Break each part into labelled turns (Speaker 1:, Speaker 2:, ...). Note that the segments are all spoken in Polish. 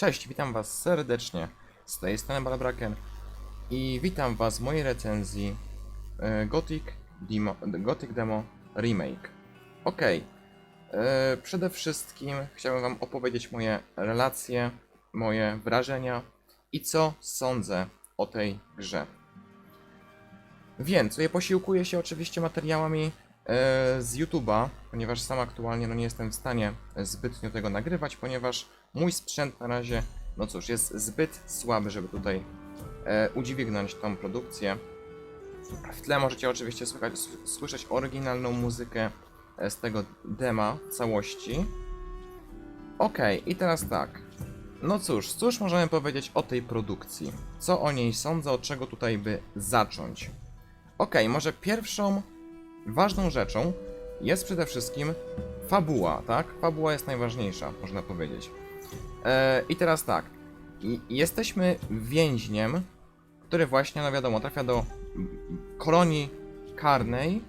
Speaker 1: Cześć, witam was serdecznie. Z tej strony Balabraken i witam was w mojej recenzji e, Gothic Demo, Gothic Demo Remake. Ok, przede wszystkim chciałbym wam opowiedzieć moje relacje, moje wrażenia i co sądzę o tej grze. Więc posiłkuję się oczywiście materiałami e, z YouTube'a, ponieważ sam aktualnie no, nie jestem w stanie zbytnio tego nagrywać, ponieważ mój sprzęt na razie, no cóż, jest zbyt słaby, żeby tutaj e, udźwignąć tą produkcję. W tle możecie oczywiście słychać, słyszeć oryginalną muzykę e, z tego dema całości. Okej, i teraz tak. No cóż, cóż możemy powiedzieć o tej produkcji? Co o niej sądzę, od czego tutaj by zacząć? Okej, może pierwszą ważną rzeczą jest przede wszystkim fabuła, tak? Fabuła jest najważniejsza, można powiedzieć. E, I teraz tak. Jesteśmy więźniem, który właśnie, no wiadomo, trafia do kolonii karnej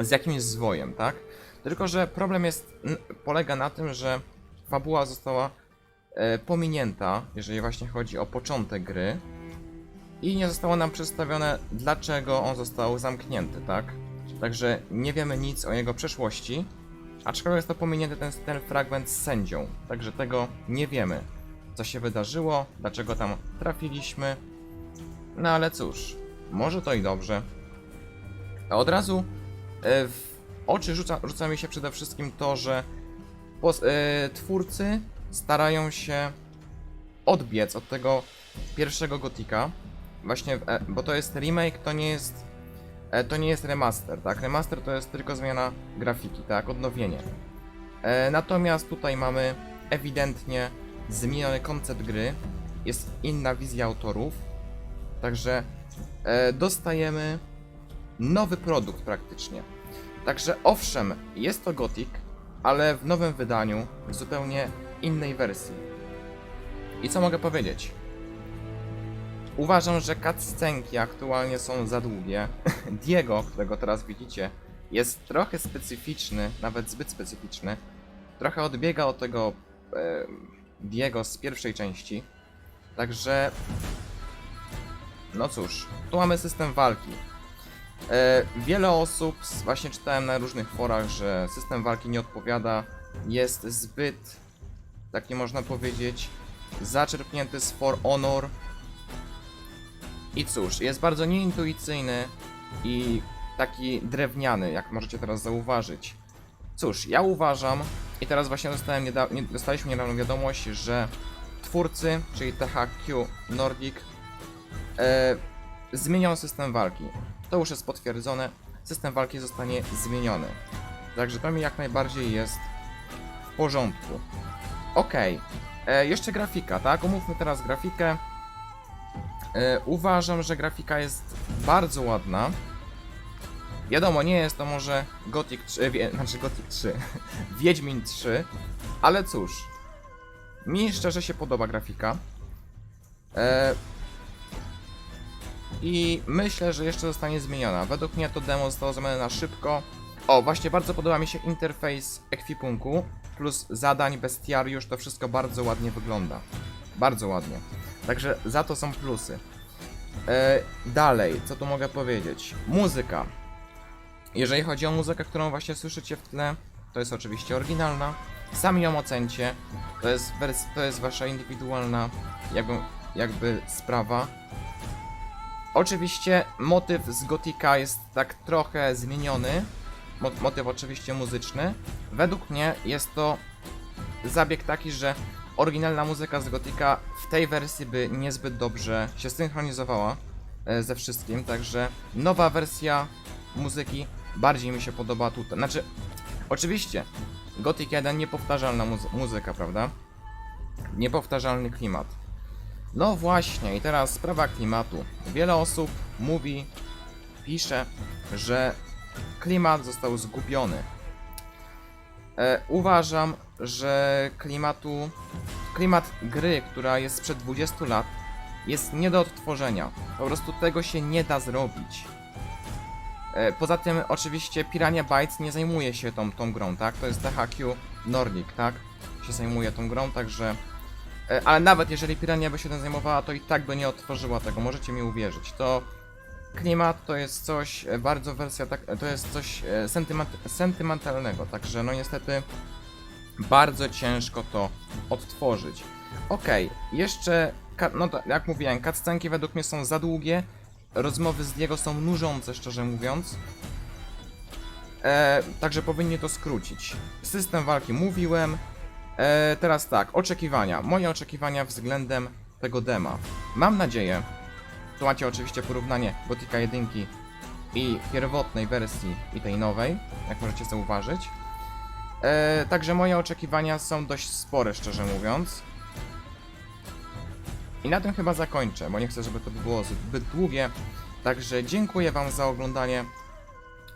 Speaker 1: z jakimś zwojem, tak? Tylko, że problem jest, polega na tym, że fabuła została e, pominięta, jeżeli właśnie chodzi o początek gry i nie zostało nam przedstawione, dlaczego on został zamknięty, tak? Także nie wiemy nic o jego przeszłości, aczkolwiek jest to pominięty ten, ten fragment z sędzią, także tego nie wiemy, co się wydarzyło, dlaczego tam trafiliśmy, no ale cóż, może to i dobrze. A od razu e, w oczy rzuca, rzuca mi się przede wszystkim to, że e, twórcy starają się odbiec od tego pierwszego Gotika, właśnie, e, bo to jest remake, to nie jest e, to nie jest remaster, tak? Remaster to jest tylko zmiana grafiki, tak? Odnowienie. E, natomiast tutaj mamy ewidentnie zmieniony koncept gry, jest inna wizja autorów, także dostajemy nowy produkt praktycznie. Także owszem, jest to Gothic, ale w nowym wydaniu, w zupełnie innej wersji. I co mogę powiedzieć? Uważam, że cutscenki aktualnie są za długie. Diego, którego teraz widzicie, jest trochę specyficzny, nawet zbyt specyficzny. Trochę odbiega od tego e, Diego z pierwszej części. Także. No cóż, tu mamy system walki. E, wiele osób, właśnie czytałem na różnych forach, że system walki nie odpowiada, jest zbyt, tak nie można powiedzieć, zaczerpnięty z For Honor. I cóż, jest bardzo nieintuicyjny i taki drewniany, jak możecie teraz zauważyć. Cóż, ja uważam, i teraz właśnie dostałem nieda- nie, dostaliśmy niedawno wiadomość, że twórcy, czyli THQ Nordic, e, zmienią system walki. To już jest potwierdzone, system walki zostanie zmieniony. Także to mi jak najbardziej jest w porządku. Okej, e, jeszcze grafika, tak? Omówmy teraz grafikę. E, uważam, że grafika jest bardzo ładna. Wiadomo, nie jest to może Gothic 3, wie, znaczy Gothic 3, Wiedźmin 3, ale cóż, mi szczerze się podoba grafika. E, I myślę, że jeszcze zostanie zmieniona. Według mnie to demo zostało zrobione na szybko. O, właśnie bardzo podoba mi się interfejs ekwipunku, plus zadań, bestiariusz, to wszystko bardzo ładnie wygląda. Bardzo ładnie. Także za to są plusy. E, dalej, co tu mogę powiedzieć? Muzyka. Jeżeli chodzi o muzykę, którą właśnie słyszycie w tle, to jest oczywiście oryginalna. Sami ją ocencie. To jest, to jest wasza indywidualna jakby, jakby sprawa. Oczywiście motyw z Gotika jest tak trochę zmieniony. Mo motyw oczywiście muzyczny. Według mnie jest to zabieg taki, że oryginalna muzyka z Gotika w tej wersji by niezbyt dobrze się synchronizowała e, ze wszystkim, także nowa wersja muzyki bardziej mi się podoba tutaj. Znaczy, oczywiście, Gothic 1 niepowtarzalna muzy muzyka, prawda? Niepowtarzalny klimat. No właśnie, i teraz sprawa klimatu. Wiele osób mówi, pisze, że klimat został zgubiony. E, uważam, że klimatu, klimat gry, która jest sprzed 20 lat, jest nie do odtworzenia. Po prostu tego się nie da zrobić. E, poza tym, oczywiście, Pirania Bytes nie zajmuje się tą, tą grą, tak? To jest THQ Nordic, tak? Się zajmuje tą grą, także E, Ale nawet jeżeli Pirania by się tym zajmowała, to i tak by nie otworzyła tego, możecie mi uwierzyć. To klimat to jest coś e, bardzo wersja tak, to jest coś sentyment, sentymentalnego, także no niestety bardzo ciężko to odtworzyć. Okej, jeszcze, ka- no jak mówiłem, cutscenki według mnie są za długie, rozmowy z Diego są nużące, szczerze mówiąc. E, także powinni to skrócić. System walki mówiłem. E, teraz tak, oczekiwania. Moje oczekiwania względem tego dema. Mam nadzieję, tu macie oczywiście porównanie Gotika 1 i pierwotnej wersji i tej nowej, jak możecie zauważyć. E, także moje oczekiwania są dość spore, szczerze mówiąc. I na tym chyba zakończę, bo nie chcę, żeby to było zbyt długie. Także dziękuję Wam za oglądanie.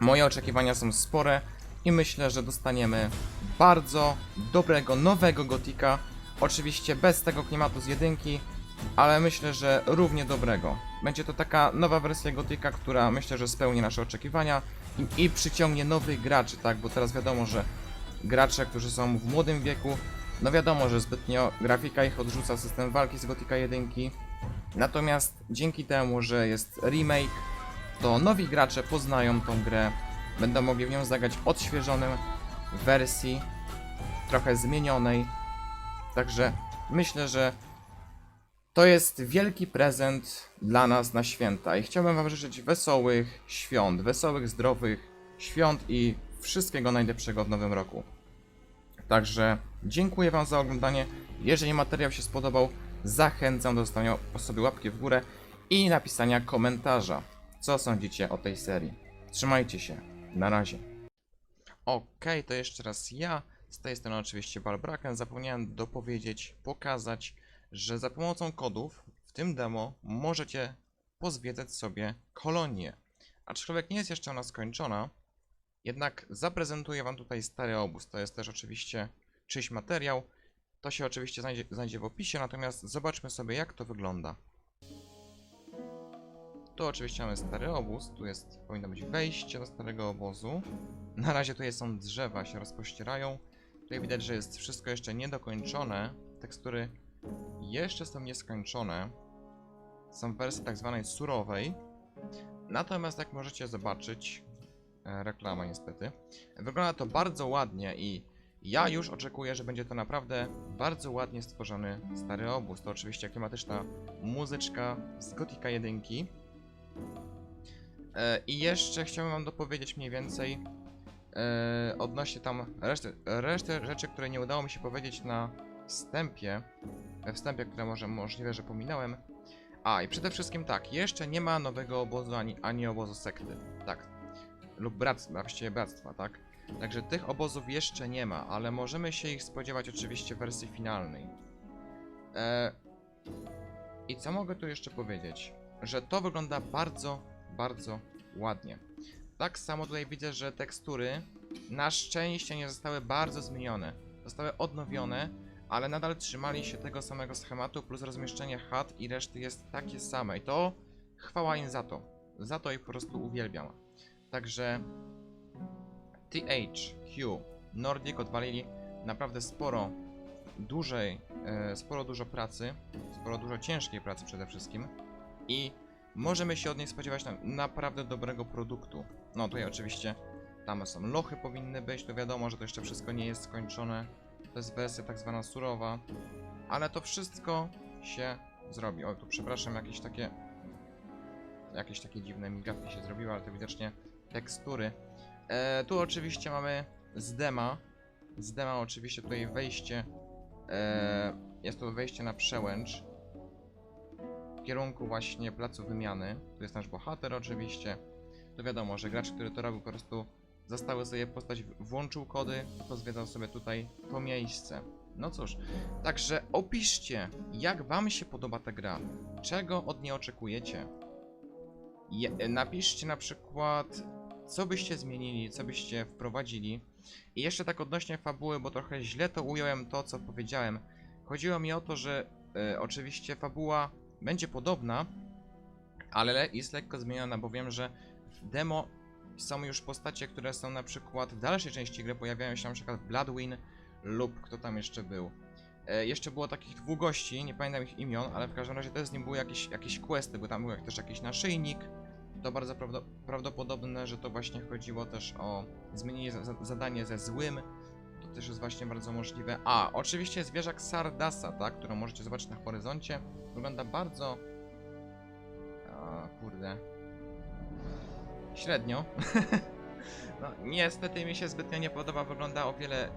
Speaker 1: Moje oczekiwania są spore i myślę, że dostaniemy bardzo dobrego, nowego Gotika. Oczywiście bez tego klimatu z jedynki, ale myślę, że równie dobrego. Będzie to taka nowa wersja Gotika, która myślę, że spełni nasze oczekiwania i, i przyciągnie nowych graczy, tak? Bo teraz wiadomo, że gracze, którzy są w młodym wieku, no wiadomo, że zbytnio grafika ich odrzuca system walki z Gotika 1. Natomiast dzięki temu, że jest remake, to nowi gracze poznają tą grę, będą mogli w nią zagrać odświeżonym wersji, trochę zmienionej. Także myślę, że to jest wielki prezent dla nas na święta i chciałbym Wam życzyć wesołych świąt, wesołych, zdrowych świąt i wszystkiego najlepszego w nowym roku. Także dziękuję Wam za oglądanie. Jeżeli materiał się spodobał, zachęcam do zostawienia sobie łapki w górę i napisania komentarza, co sądzicie o tej serii. Trzymajcie się, na razie. Okej, to jeszcze raz ja. Z tej strony oczywiście Balbraken. Zapomniałem dopowiedzieć, pokazać, że za pomocą kodów w tym demo możecie pozwiedzać sobie kolonię. Aczkolwiek nie jest jeszcze ona skończona, jednak zaprezentuję Wam tutaj stary obóz. To jest też oczywiście czyjś materiał. To się oczywiście znajdzie, znajdzie w opisie, natomiast zobaczmy sobie jak to wygląda. Tu oczywiście mamy stary obóz, tu jest, powinno być wejście do starego obozu. Na razie tutaj są drzewa, się rozpościerają. Tutaj widać, że jest wszystko jeszcze niedokończone. Tekstury jeszcze są nieskończone. Są w wersji tak zwanej surowej. Natomiast jak możecie zobaczyć, reklama niestety, wygląda to bardzo ładnie i ja już oczekuję, że będzie to naprawdę bardzo ładnie stworzony stary obóz. To oczywiście klimatyczna muzyczka z Gotika 1. E, I jeszcze chciałbym wam dopowiedzieć mniej więcej e, odnośnie tam reszty, reszty rzeczy, które nie udało mi się powiedzieć na wstępie, we wstępie, które może możliwe, że pominąłem. A, i przede wszystkim tak, jeszcze nie ma nowego obozu ani, ani obozu sekty, tak, lub bractwa, właściwie bractwa, tak. Także tych obozów jeszcze nie ma, ale możemy się ich spodziewać oczywiście w wersji finalnej. E, I co mogę tu jeszcze powiedzieć? Że to wygląda bardzo, bardzo ładnie. Tak samo tutaj widzę, że tekstury na szczęście nie zostały bardzo zmienione. Zostały odnowione, ale nadal trzymali się tego samego schematu, plus rozmieszczenie chat i reszty jest takie same. I to chwała im za to. Za to ich po prostu uwielbiam. Także TH, Q, Nordic odwalili naprawdę sporo dużej, e, sporo dużo pracy, sporo dużo ciężkiej pracy przede wszystkim i możemy się od niej spodziewać na, naprawdę dobrego produktu. No tutaj oczywiście tam są lochy powinny być, to wiadomo, że to jeszcze wszystko nie jest skończone, to jest wersja tak zwana surowa, ale to wszystko się zrobi. O, tu przepraszam, jakieś takie jakieś takie dziwne migawki się zrobiły, ale to widocznie tekstury. E, tu oczywiście mamy z dema. Z dema oczywiście tutaj wejście. E, jest to wejście na przełęcz. W kierunku właśnie placu wymiany. Tu jest nasz bohater oczywiście. To wiadomo, że gracz, który to robił po prostu zostały sobie postać, włączył kody, to zwiedzał sobie tutaj to miejsce. No cóż, także opiszcie, jak wam się podoba ta gra. Czego od niej oczekujecie? Je, napiszcie na przykład, co byście zmienili, co byście wprowadzili. I jeszcze tak odnośnie fabuły, bo trochę źle to ująłem to, co powiedziałem. Chodziło mi o to, że e, oczywiście fabuła będzie podobna, ale le- jest lekko zmieniona, bo wiem, że w demo są już postacie, które są na przykład w dalszej części gry, pojawiają się na przykład Bloodwin lub kto tam jeszcze był. E, jeszcze było takich dwóch gości, nie pamiętam ich imion, ale w każdym razie też z nim były jakieś, jakieś questy, bo tam był też jakiś naszyjnik. To bardzo prawdo prawdopodobne, że to właśnie chodziło też o zmienienie za zadanie ze złym. To też jest właśnie bardzo możliwe. A, oczywiście zwierzak Sardasa, tak, którą możecie zobaczyć na horyzoncie. Wygląda bardzo... A, kurde. Średnio. no, niestety mi się zbytnio nie podoba, wygląda o wiele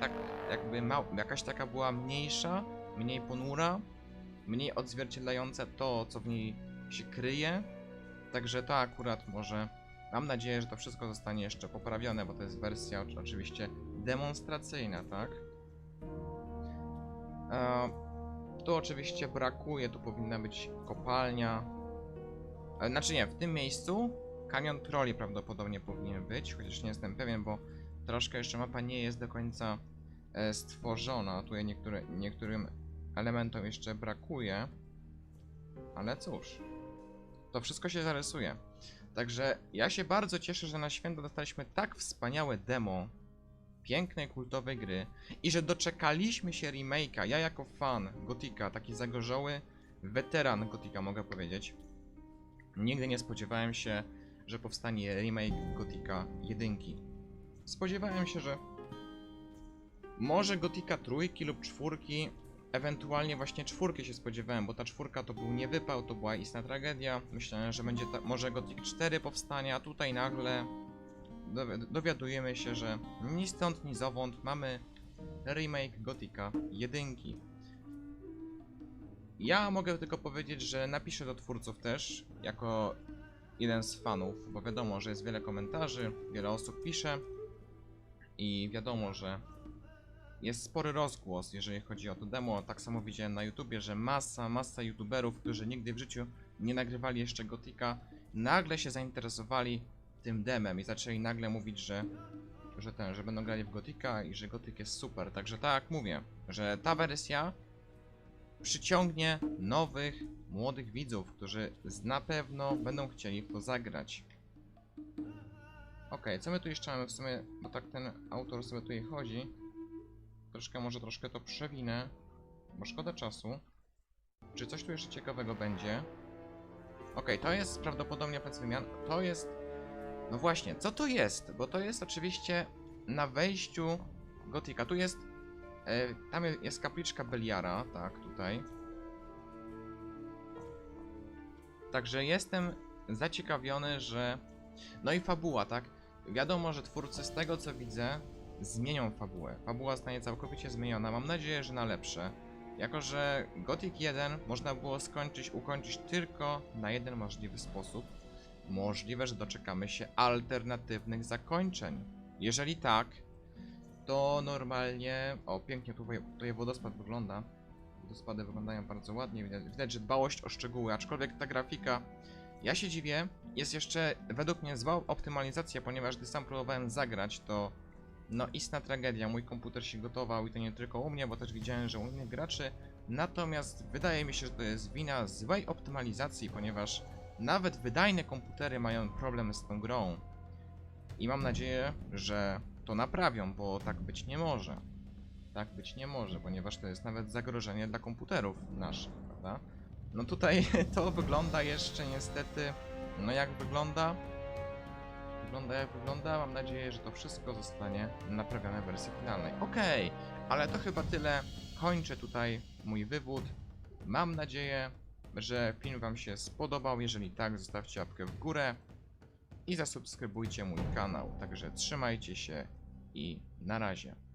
Speaker 1: tak jakby mał, jakaś taka była mniejsza, mniej ponura, mniej odzwierciedlająca to, co w niej się kryje. Także to akurat może. Mam nadzieję, że to wszystko zostanie jeszcze poprawione, bo to jest wersja oczy- oczywiście demonstracyjna, tak? E, tu oczywiście brakuje, tu powinna być kopalnia. E, znaczy nie, w tym miejscu kanion troli prawdopodobnie powinien być, chociaż nie jestem pewien, bo troszkę jeszcze mapa nie jest do końca e, stworzona. Tutaj niektóre, niektórym elementom jeszcze brakuje. Ale cóż, to wszystko się zarysuje. Także ja się bardzo cieszę, że na święto dostaliśmy tak wspaniałe demo pięknej, kultowej gry i że doczekaliśmy się remake'a. Ja jako fan Gotika, taki zagorzały weteran Gotika mogę powiedzieć, nigdy nie spodziewałem się, że powstanie remake Gotika 1. Spodziewałem się, że może Gotika trójki lub czwórki, ewentualnie właśnie czwórki się spodziewałem, bo ta czwórka to był niewypał, to była istna tragedia. Myślałem, że będzie ta, może Gothic 4 powstanie, a tutaj nagle dowi- dowiadujemy się, że ni stąd, ni zowąd mamy remake Gotika 1. Ja mogę tylko powiedzieć, że napiszę do twórców też, jako jeden z fanów, bo wiadomo, że jest wiele komentarzy, wiele osób pisze i wiadomo, że jest spory rozgłos, jeżeli chodzi o to demo. Tak samo widziałem na YouTubie, że masa, masa YouTuberów, którzy nigdy w życiu nie nagrywali jeszcze Gotika, nagle się zainteresowali tym demem i zaczęli nagle mówić, że że ten, że będą grali w Gotika i że Gotik jest super. Także tak mówię, że ta wersja przyciągnie nowych, młodych widzów, którzy na pewno będą chcieli w to zagrać. Okej, co my tu jeszcze mamy w sumie, bo tak ten autor sobie tutaj chodzi. Troszkę, może troszkę to przewinę, bo szkoda czasu. Czy coś tu jeszcze ciekawego będzie? Okej, to jest prawdopodobnie plac wymian. To jest... No właśnie, co to jest? Bo to jest oczywiście na wejściu Gotika. Tu jest... E, tam jest kapliczka Beliara, tak, tutaj. Także jestem zaciekawiony, że... No i fabuła, tak? Wiadomo, że twórcy z tego co widzę zmienią fabułę. Fabuła zostanie całkowicie zmieniona. Mam nadzieję, że na lepsze. Jako, że Gothic 1 można było skończyć, ukończyć tylko na jeden możliwy sposób. Możliwe, że doczekamy się alternatywnych zakończeń. Jeżeli tak, to normalnie... O, pięknie tutaj, tutaj wodospad wygląda. Wodospady wyglądają bardzo ładnie, widać, widać, że dbałość o szczegóły, aczkolwiek ta grafika... Ja się dziwię, jest jeszcze według mnie zła optymalizacja, ponieważ gdy sam próbowałem zagrać, to no istna tragedia. Mój komputer się gotował i to nie tylko u mnie, bo też widziałem, że u innych graczy. Natomiast wydaje mi się, że to jest wina złej optymalizacji, ponieważ nawet wydajne komputery mają problem z tą grą. I mam nadzieję, że to naprawią, bo tak być nie może. Tak być nie może, ponieważ to jest nawet zagrożenie dla komputerów naszych, prawda? No tutaj to wygląda jeszcze niestety, no jak wygląda, wygląda jak wygląda. Mam nadzieję, że to wszystko zostanie naprawione w wersji finalnej. Okej, ale to chyba tyle. Kończę tutaj mój wywód. Mam nadzieję, że film Wam się spodobał. Jeżeli tak, zostawcie łapkę w górę i zasubskrybujcie mój kanał. Także trzymajcie się i na razie.